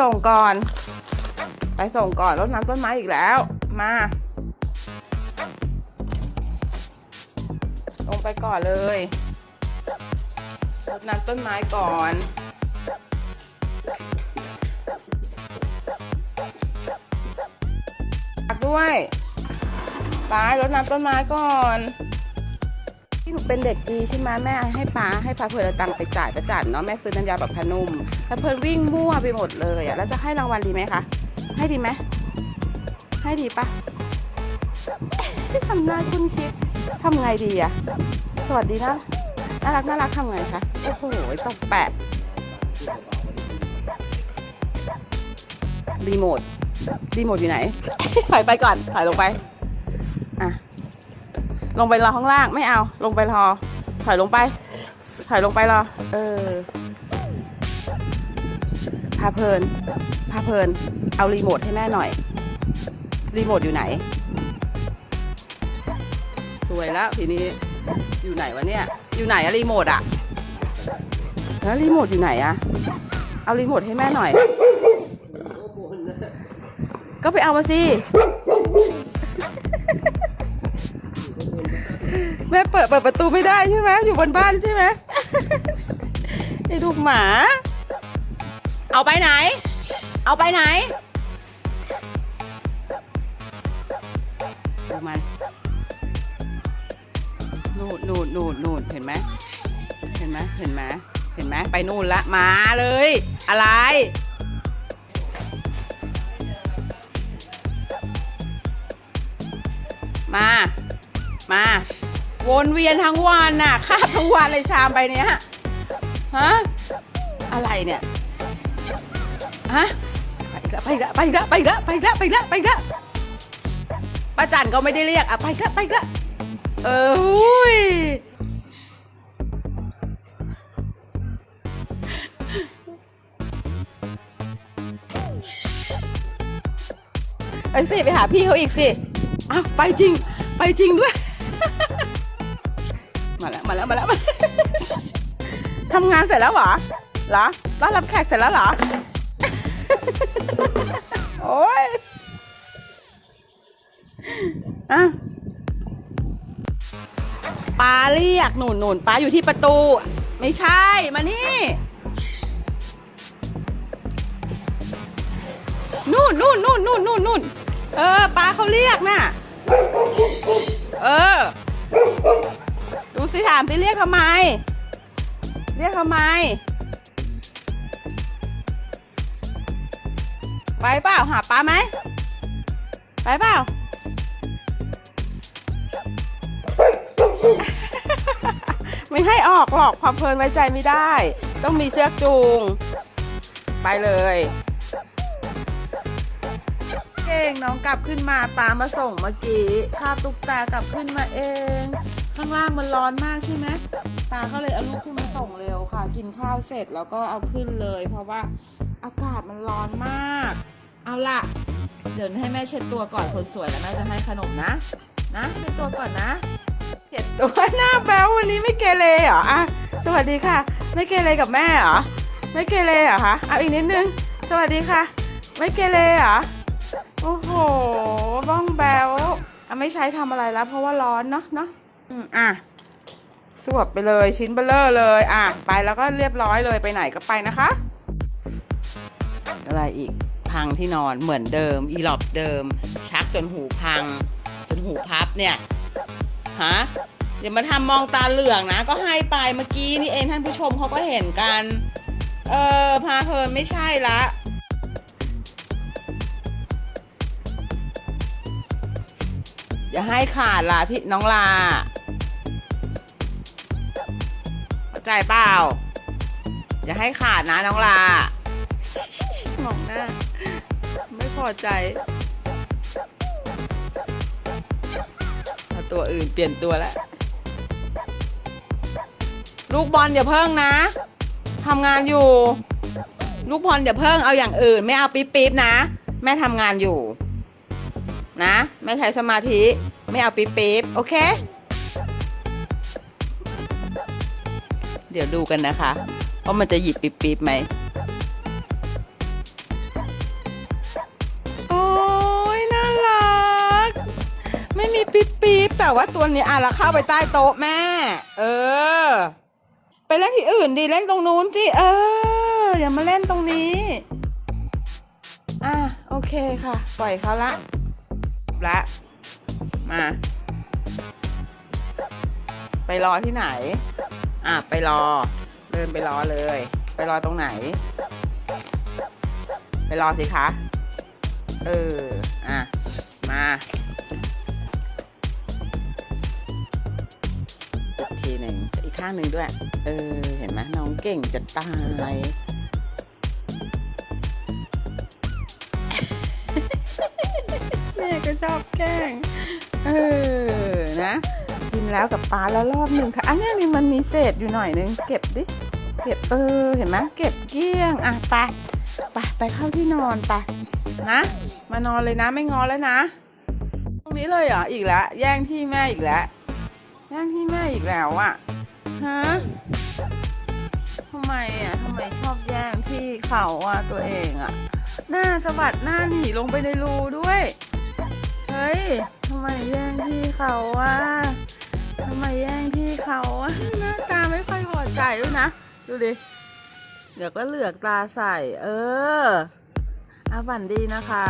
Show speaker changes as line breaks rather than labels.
ส่งก่อน ไปส่งก่อนรดน้ำต้นไม้อีกแล้ว มา ลงไปก่อนเลยรดน้ำต้นไม้ก่อนด้วยไปรดน้ำต้นไม้ก่อน หนูเป็นเด็กดีใช่ไหมแม่ให้ป้าให้ป้าเพื่อนเอาตังค์ไปจ่ายประจันเนาะแม่ซื้อน้ำยาแบบพนุ่มแต่เพื่อนวิ่งมั่วไปหมดเลยอะแล้วจะให้รางวัลดีไหมคะให้ดีไหมให้ดีปะทำหน้าคุณคิดทำไงดีอะสวัสดีนะน่ารักน่ารักทำไงคะโอ้โหต้องแปะรีโมทรีโมทอยู่ไหนถอยไปก่อนถอยลงไป ลงไปรอข้างล่างไม่เอา ลงไปรอ ถอยลงไป ถอยลงไปรอ เออ พาเพลิน พาเพลิน เอารีโมทให้แม่หน่อย รีโมทอยู่ไหน สวยแล้วทีนี้ อยู่ไหนวะเนี่ย อยู่ไหนอะรีโมทอะแล้วรีโมทอยู่ไหนอะเอารีโมทให้แม่หน่อย ก็ไปเอามาสิ แม่เปิดเปิดประตูไม่ได้ใช่ไหมอยู่บนบ้านใช่ไหมไอ้ลูกหมา เอาไปไหน เอาไปไหนดูมันนู่นนู่นนู่นนู่นเห็นไหมเห็นไหมเห็นไหมเห็นไหมไปนู่นละมาเลย อะไรมา มา วนเวียนทั้งวันน่ะคาบทั้งวันเลยชามไปเนี้ยฮะอะไรเนี่ยฮะไปละไปละไปละไปละไปละไปละไปละป้าจันก็ไม่ได้เรียกอะไปละไปละเออหุ้ยไปสิ ไปหาพี่เขาอีกสิอ้าวไปจริง ไปจริงด้วย มาแล้วมาแล้วมาแล้วมาทำงานเสร็จแล้วเหรอเหรอต้อนรับแขกเสร็จแล้วเหรอ โอ้ยอะปาเรียกหนุนหนุนปาอยู่ที่ประตู ไม่ใช่มานี่นู่นนู่นนู่นนู่นนู่นนู่นเออปาเขาเรียกน่ะ เออ สิถามสิเรียกทำไม เรียกทำไม ไปเปล่าหาปลาไหม ไปเปล่า ไม่ให้ออกหรอกความเพลินไว้ใจไม่ได้ ต้องมีเชือกจูง ไปเลย เก่งน้องกลับขึ้นมาปลามาส่งเมื่อกี้คาบตุ๊กตากลับขึ้นมาเอง ข้างล่างมันร้อนมากใช่ไหมปลาก็เลยเอาลูกขึ้นมาส่งเร็วค่ะ กินข้าวเสร็จแล้วก็เอาขึ้นเลย เพราะว่าอากาศมันร้อนมาก เอาล่ะเดี๋ยวให้แม่เช็ดตัวก่อนคนสวยแล้วแม่จะให้ขนมนะ นะเช็ดตัวก่อนนะเช็ดตัวหน้าแบ๊ววันนี้ไม่เกเรเหรออะสวัสดีค่ะ ไม่เกเรกับแม่เหรอไม่เกเรเหรอคะเอาอีกนิดนึงสวัสดีค่ะ ไม่เกเรเหรอโอ้โหบ้องแบวอะไม่ใช้ทำอะไรแล้ว เพราะว่าร้อนเนาะเนาะ อะสวบไปเลยชิ้นเบลเลอร์เลย อะ ไปแล้วก็เรียบร้อยเลยไปไหนก็ไปนะคะ อะไรอีกพังที่นอนเหมือนเดิม อีหลอบเดิม ชักจนหูพัง จนหูพับเนี่ยฮะเดี๋ยวมาทำมองตาเหลืองนะ ก็ให้ไปเมื่อกี้นี่เองท่านผู้ชมเขาก็เห็นกัน เออพาเพลินไม่ใช่ละ อย่าให้ขาดล่ะพี่น้องลาเข้าใจเปล่า อย่าให้ขาดนะน้องลามองหน้า ไม่พอใจเอาตัวอื่นเปลี่ยนตัวแล้ว ลูกบอลอย่าเพิ่งนะทำงานอยู่ ลูกบอลอย่าเพิ่งเอาอย่างอื่น ไม่เอาปิ๊บปิ๊บนะ แม่ทำงานอยู่ นะ ไม่ใช้สมาธิ ไม่เอาปี๊บปโอเค เดี๋ยวดูกันนะคะว่ามันจะหยิบปี๊บปิ๊บไหมโอ้ยน่ารัก ไม่มีปี๊บปิ๊บแต่ว่าตัวนี้อะเราเข้าไปใต้โต๊ะแม่ เออ ไปเล่นที่อื่นดีเล่นตรงนู้นสิเออ อย่ามาเล่นตรงนี้ อะ โอเคค่ะ ปล่อยเขาละ ละมา ไปรอที่ไหน อะ ไปรอ เดินไปรอเลย ไปรอตรงไหน ไปรอสิคะ เออ อะ มาอีกทีหนึ่งอีกข้างหนึ่งด้วย เออ เห็นไหมน้องเก่งจะตาย อบแกล้ง เออ นะ กินแล้วกับปลาแล้วรอบหนึ่งค่ะ อันนี้นี่มันมีเศษอยู่หน่อยนึง เก็บดิ เก็บ เออ เห็นไหมเก็บเกลี้ยง อะ ไป ไป ไปเข้าที่นอนไป นะ มานอนเลยนะ ไม่งอแล้วนะ ตรงนี้เลยเหรอ อีกแล้ว แย่งที่แม่อีกแล้ว แย่งที่แม่อีกแล้วอะฮะทำไมอะทำไมชอบแย่งที่เขาอะตัวเองอะหน้าสะบัดหน้าหนีลงไปในรูด้วย เฮ้ยทำไมแย่งพี่เขาวะทำไมแย่งพี่เขาวะหน้าตาไม่ค่อยพอใจด้วยนะ ดูดิ เดี๋ยวก็เหลือกตาใส่ เอออาฝันดีนะคะ